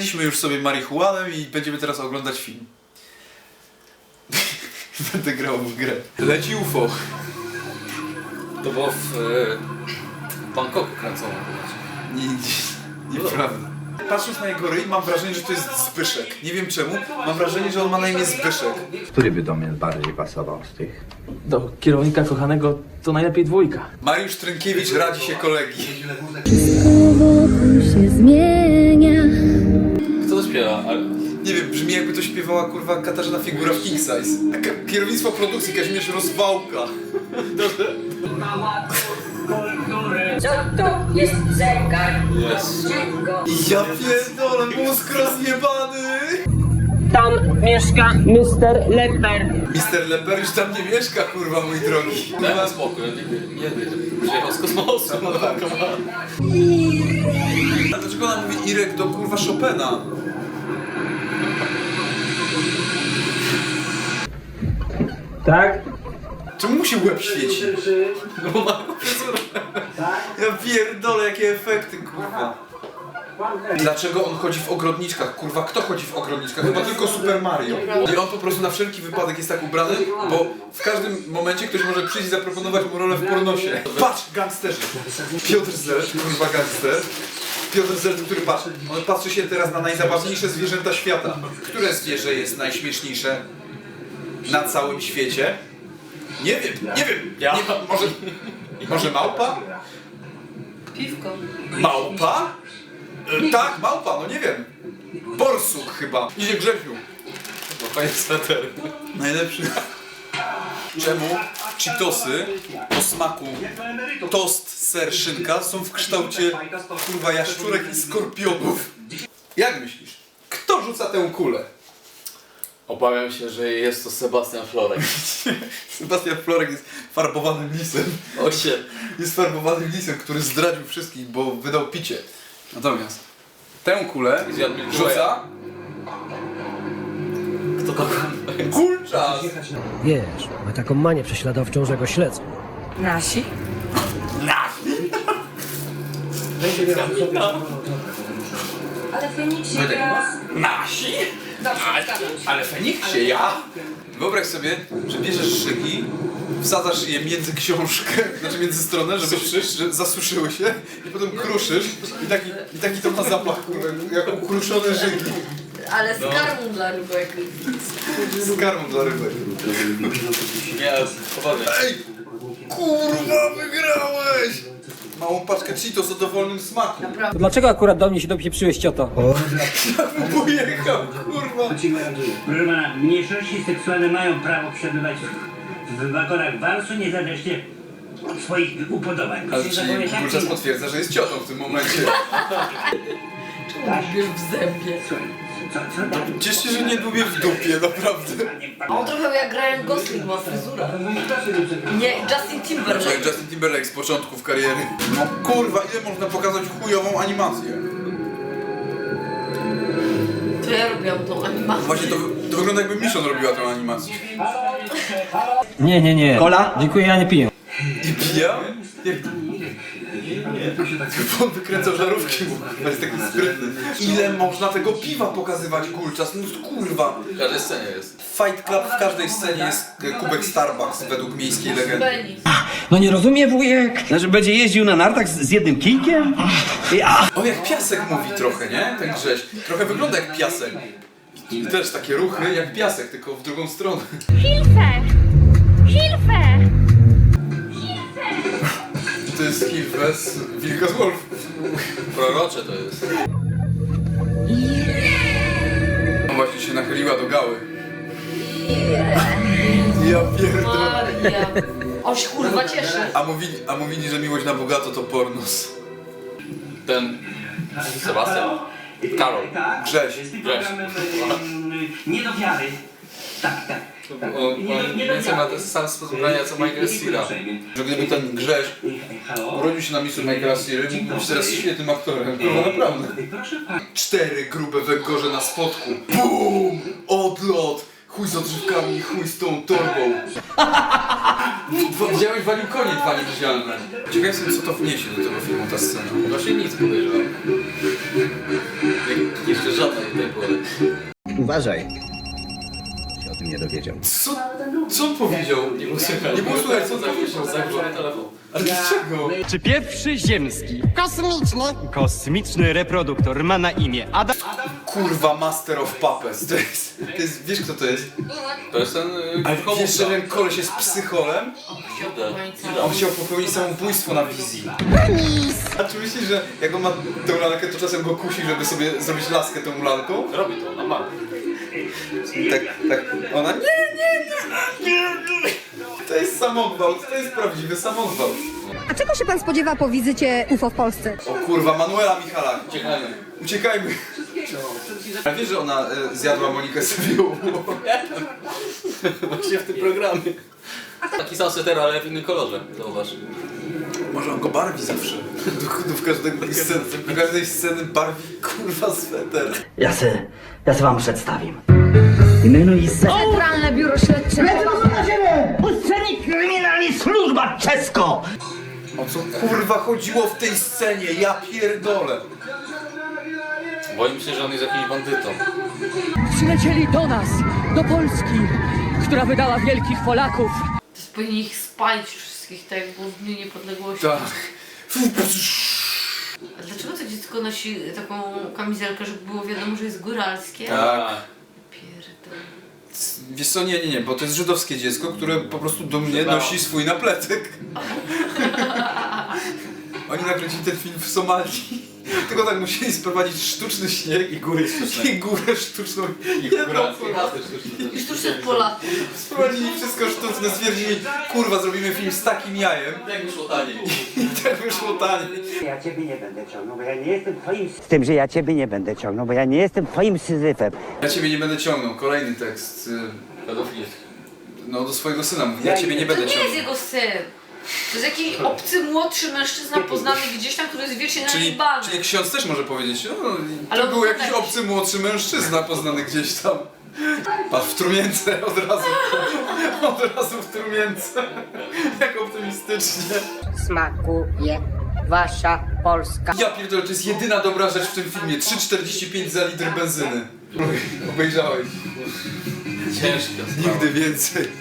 Zapaliliśmy już sobie marihuanę i będziemy teraz oglądać film. Będę grał w grę. Leci UFO. To było w e, Bangkoku kręcone. Nie, nie, nieprawda. Patrząc na jego ryj, mam wrażenie, że to jest Zbyszek. Nie wiem czemu, mam wrażenie, że on ma na imię Zbyszek. Który by do mnie bardziej pasował z tych? Do kierownika kochanego to najlepiej dwójka. Mariusz Trynkiewicz radzi się kolegi. wokół się zmienia. Śpiewa? Ale... Nie wiem, brzmi jakby to śpiewała kurwa Katarzyna Figura w King Size. Kierownictwo produkcji Kazimierz Rozwałka. Co to jest zegar? Jest. Czego? Ja pierdolę, mózg rozjebany! Tam mieszka Mr. Lepper. Mister Leper już tam nie mieszka, kurwa, mój drogi. Daj mu spokój, nie, nie, nie, przyjechał z kosmosu. No, A dlaczego ona mówi Irek do kurwa Chopina? Tak? Czemu mu się łeb świeci? no ma Ja pierdolę, jakie efekty, kurwa. Dlaczego on chodzi w ogrodniczkach? Kurwa, kto chodzi w ogrodniczkach? Chyba tylko Super Mario. I on po prostu na wszelki wypadek jest tak ubrany, bo w każdym momencie ktoś może przyjść i zaproponować mu rolę w pornosie. Patrz, gangsterzy! Piotr Zelt, kurwa gangster. Piotr Zelt, który patrzy. On patrzy się teraz na najzabawniejsze zwierzęta świata. Które zwierzę jest najśmieszniejsze na całym świecie? Nie wiem, nie wiem. Ja. Nie, może, może małpa? Piwko. Małpa? E, tak, małpa, no nie wiem. Borsuk chyba. Idzie Grzesiu. No fajny sweter. Najlepszy. Czemu Cheetosy o smaku tost, ser, szynka są w kształcie kurwa jaszczurek i skorpionów? Jak myślisz? Kto rzuca tę kulę? Obawiam się, że jest to Sebastian Florek. Sebastian Florek jest farbowanym lisem. O się. Jest farbowanym lisem, który zdradził wszystkich, bo wydał picie. Natomiast tę kulę Zjadł rzuca Kto to kulczas. Wiesz, ma taką manię prześladowczą, że go śledzą. Nasi? Ale Feniksie ja... Nasi? Się. Ale Feniksie, ja? Wyobraź sobie, że bierzesz szygi, wsadzasz je między książkę, znaczy między stronę, żeby że zasuszyły się i potem kruszysz i taki, i taki to ma zapach, kurwa, jak ukruszone żygi Ale z karmą dla rybek. z karmą dla rybek. Nie, poważnie. Ej, kurwa, wygrałeś! Małą paczkę Cheetos o dowolnym smaku. To dlaczego akurat do mnie się dopieprzyłeś, cioto? Pojechał, kurwa. Proszę pana, mniejszości seksualne mają prawo przebywać w, w wagonach walsu niezależnie od swoich upodobań. Ale Proszę czyli potwierdza, że jest ciotą w tym momencie. Już w zębie. Słuchaj, Co, co tam? Ciesz się, że nie lubię w dupie, naprawdę. A on trochę jak Ryan Gosling ma fryzurę. Nie, Justin Timberlake. jak Justin Timberlake z początków kariery. No kurwa, ile można pokazać chujową animację? To ja robiłam tą animację. Właśnie to, to wygląda jakby Mission robiła tę animację. Nie, nie, nie. Kola? Dziękuję, ja nie piję. I pija? Jak to? On wykręcał żarówki, bo jest taki sprytny. Ile można tego piwa pokazywać kulczas? No kurwa. W każdej scenie jest. Fight Club w każdej scenie jest kubek Starbucks według miejskiej legendy. No nie rozumie wujek. Znaczy będzie jeździł na nartach z, z jednym kijkiem? Ja. On jak piasek mówi trochę, nie? Ten Grześ. Trochę wygląda jak piasek. I też takie ruchy jak piasek, tylko w drugą stronę. Hilfe! Hilfe! To jest Hilfe z Wilka z Wolf. Prorocze to jest. No właśnie się nachyliła do gały. Ja pierdolę. Maria. Się kurwa cieszy. A mówili, a mówili, że miłość na bogato to pornos. Ten... Sebastian? Karol. Tak, Grześ. programem em, nie do wiary. Tak, tak. Tak. Nie on nie do więcej ma ten sam sposób grania co Michael Cera. Że gdyby ten Grześ urodził się na miejscu Michaela Cera, mógłby być teraz świetnym aktorem. Kurwa, naprawdę. Cztery grube węgorze na spodku. BUM! Odlot! Chuj z odżywkami i chuj z tą torbą. Widziałeś walił konie dwa niewidzialne. Ciekaw jestem co to wniesie do tego filmu ta scena. Właśnie nic podejrzewam. Jeszcze żadnej do tej pory. Uważaj. Się o tym nie dowiedział. Co, co on powiedział? Nie było słychać. Nie było słychać, co on powiedział. Zagrożony telefon. Ale dlaczego? Czy pierwszy ziemski kosmiczny kosmiczny reproduktor ma na imię Adam? Kurwa, Master of Puppets. To jest, to jest wiesz kto to jest? To jest ten... y, Ale komuś wiesz, że tam. ten koleś jest psycholem? On chciał popełnić samobójstwo na wizji. A czy myślisz, że jak on ma tę lalkę, to czasem go kusi, żeby sobie zrobić laskę tą lalką? Robi to, na ma. Tak, tak. Ona nie, nie, nie, nie, nie. To jest samogwałt, to jest prawdziwy samogwałt. A czego się pan spodziewa po wizycie UFO w Polsce? O kurwa, Manuela Michala. Uciekajmy. Uciekajmy. Ale wiesz, że ona e, zjadła Monikę Sewiłą? Właśnie w tym programie. Taki sam sweter, ale w innym kolorze. Zauważ. Może on go barwi zawsze. Do, do, w każdej sceny, do każdej sceny barwi kurwa sweter. Ja se, ja se wam przedstawię. Centralne Biuro Śledcze. Uczennik kryminalny służba czesko! O co kurwa chodziło w tej scenie? Ja pierdolę. Boję się, że on jest jakimś bandytą. Przylecieli do nas, do Polski, która wydała wielkich Polaków. To jest powinien ich spalić wszystkich, tak jak było w Dniu Niepodległości. Tak. A dlaczego to dziecko nosi taką kamizelkę, żeby było wiadomo, że jest góralskie? Tak. Pierdolę. Wiesz co, nie, nie, nie, bo to jest żydowskie dziecko, które po prostu dumnie nosi swój napletek. Oni nakręcili ten film w Somalii. Tylko tak musieli sprowadzić sztuczny śnieg i górę sztuczną. I górę sztuczną. Jedną I sztucznych Polaków. Sprowadzili wszystko sztuczne, stwierdzili, kurwa, zrobimy film z takim jajem. Jak wyszło taniej. I tak wyszło taniej. Ja ciebie nie będę ciągnął, bo ja nie jestem twoim Z tym, że ja ciebie nie będę ciągnął, bo ja nie jestem twoim syzyfem. Ja ciebie nie będę ciągnął. Kolejny tekst. y. No do swojego syna mówi, ja ciebie nie To będę nie jest ciągnął. jego syn. To jest jakiś obcy, młodszy mężczyzna poznany gdzieś tam, który jest wiecznie Czyli, naniebany. czyli ksiądz też może powiedzieć, no, Ale to on był jakiś obcy, młodszy mężczyzna poznany gdzieś tam. Patrz, w trumience od razu. Od razu w trumience. Jak optymistycznie. Smakuje wasza Polska. Ja pierdolę, to jest jedyna dobra rzecz w tym filmie. 3,45 za litr benzyny. Obejrzałeś. Ciężko. Nigdy więcej.